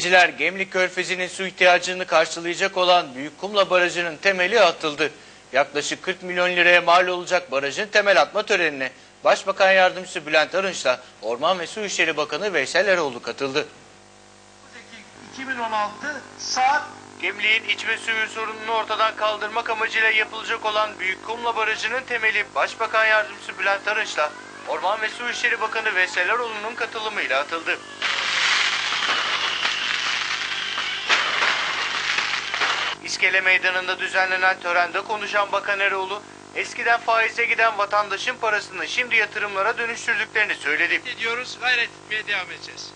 Ciler Gemlik Körfezi'nin su ihtiyacını karşılayacak olan Büyük Kumla Barajı'nın temeli atıldı. Yaklaşık 40 milyon liraya mal olacak barajın temel atma törenine Başbakan Yardımcısı Bülent Arınç'la Orman ve Su İşleri Bakanı Veysel Eroğlu katıldı. 2016 saat Gemlik'in içme suyu sorununu ortadan kaldırmak amacıyla yapılacak olan Büyük Kumla Barajı'nın temeli Başbakan Yardımcısı Bülent Arınç'la Orman ve Su İşleri Bakanı Veysel Eroğlu'nun katılımıyla atıldı. İskele Meydanı'nda düzenlenen törende konuşan Bakan Eroğlu, eskiden faize giden vatandaşın parasını şimdi yatırımlara dönüştürdüklerini söyledi. ediyoruz, gayret etmeye devam edeceğiz.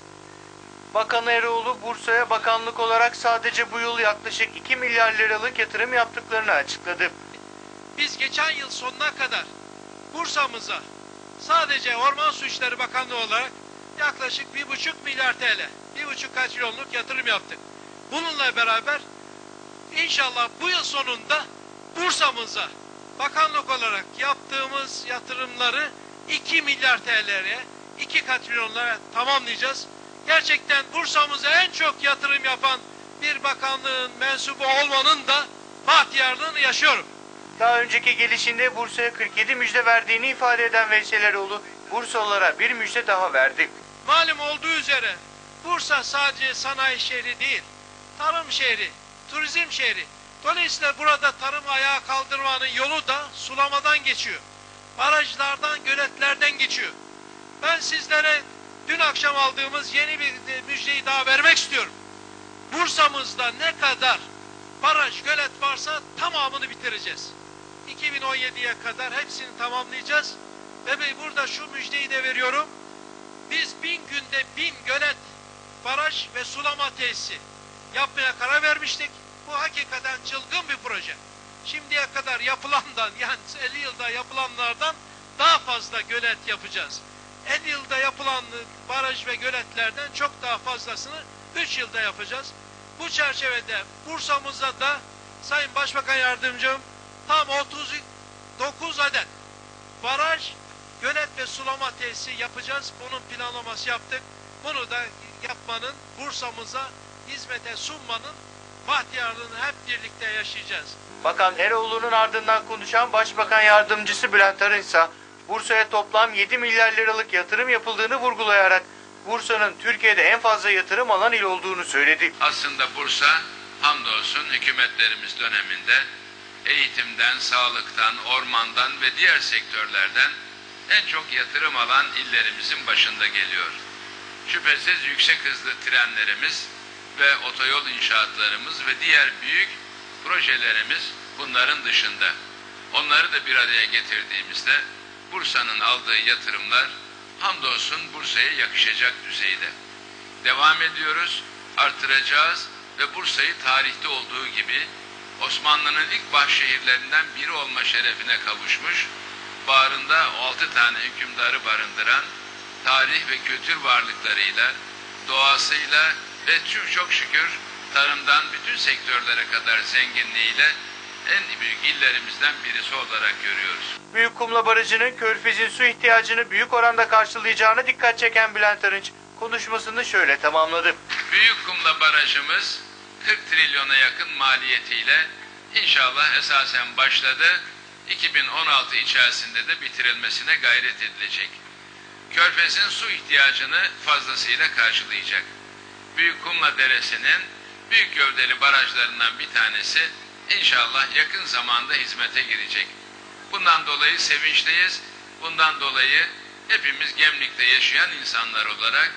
Bakan Eroğlu, Bursa'ya bakanlık olarak sadece bu yıl yaklaşık 2 milyar liralık yatırım yaptıklarını açıkladı. Biz geçen yıl sonuna kadar Bursa'mıza sadece Orman Su İşleri Bakanlığı olarak yaklaşık bir buçuk milyar TL, bir buçuk katrilyonluk yatırım yaptık. Bununla beraber inşallah bu yıl sonunda Bursa'mıza bakanlık olarak yaptığımız yatırımları 2 milyar TL'ye, 2 katrilyonlara tamamlayacağız. Gerçekten Bursa'mıza en çok yatırım yapan bir bakanlığın mensubu olmanın da bahtiyarlığını yaşıyorum. Daha önceki gelişinde Bursa'ya 47 müjde verdiğini ifade eden Veysel Eroğlu, Bursalılara bir müjde daha verdi. Malum olduğu üzere Bursa sadece sanayi şehri değil, tarım şehri, turizm şehri. Dolayısıyla burada tarım ayağa kaldırmanın yolu da sulamadan geçiyor. Barajlardan, göletlerden geçiyor. Ben sizlere dün akşam aldığımız yeni bir e, müjdeyi daha vermek istiyorum. Bursa'mızda ne kadar baraj, gölet varsa tamamını bitireceğiz. 2017'ye kadar hepsini tamamlayacağız. Ve burada şu müjdeyi de veriyorum. Biz bin günde bin gölet, baraj ve sulama tesisi yapmaya karar vermiştik. Bu hakikaten çılgın bir proje. Şimdiye kadar yapılandan yani 50 yılda yapılanlardan daha fazla gölet yapacağız. 50 yılda yapılan baraj ve göletlerden çok daha fazlasını 3 yılda yapacağız. Bu çerçevede Bursa'mıza da Sayın Başbakan Yardımcım tam 39 adet baraj, gölet ve sulama tesisi yapacağız. Bunun planlaması yaptık. Bunu da yapmanın, Bursa'mıza hizmete sunmanın bahtiyarlığını hep birlikte yaşayacağız. Bakan Eroğlu'nun ardından konuşan Başbakan Yardımcısı Bülent Arınç ise Bursa'ya toplam 7 milyar liralık yatırım yapıldığını vurgulayarak Bursa'nın Türkiye'de en fazla yatırım alan il olduğunu söyledi. Aslında Bursa hamdolsun hükümetlerimiz döneminde eğitimden, sağlıktan, ormandan ve diğer sektörlerden en çok yatırım alan illerimizin başında geliyor. Şüphesiz yüksek hızlı trenlerimiz ve otoyol inşaatlarımız ve diğer büyük projelerimiz bunların dışında. Onları da bir araya getirdiğimizde Bursa'nın aldığı yatırımlar hamdolsun Bursa'ya yakışacak düzeyde. Devam ediyoruz, artıracağız ve Bursa'yı tarihte olduğu gibi Osmanlı'nın ilk baş şehirlerinden biri olma şerefine kavuşmuş, bağrında altı tane hükümdarı barındıran tarih ve kültür varlıklarıyla, doğasıyla ve tüm çok şükür tarımdan bütün sektörlere kadar zenginliğiyle en büyük illerimizden birisi olarak görüyoruz. Büyük Kumla Barajı'nın Körfez'in su ihtiyacını büyük oranda karşılayacağına dikkat çeken Bülent Arınç konuşmasını şöyle tamamladı. Büyük Kumla Barajımız 40 trilyona yakın maliyetiyle inşallah esasen başladı. 2016 içerisinde de bitirilmesine gayret edilecek. Körfez'in su ihtiyacını fazlasıyla karşılayacak. Büyük Kumla Deresi'nin büyük gövdeli barajlarından bir tanesi inşallah yakın zamanda hizmete girecek. Bundan dolayı sevinçliyiz. Bundan dolayı hepimiz Gemlik'te yaşayan insanlar olarak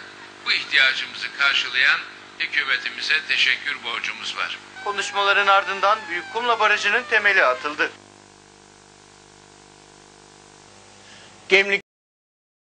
bu ihtiyacımızı karşılayan hükümetimize teşekkür borcumuz var. Konuşmaların ardından Büyük Kumla Barajı'nın temeli atıldı. Gemlik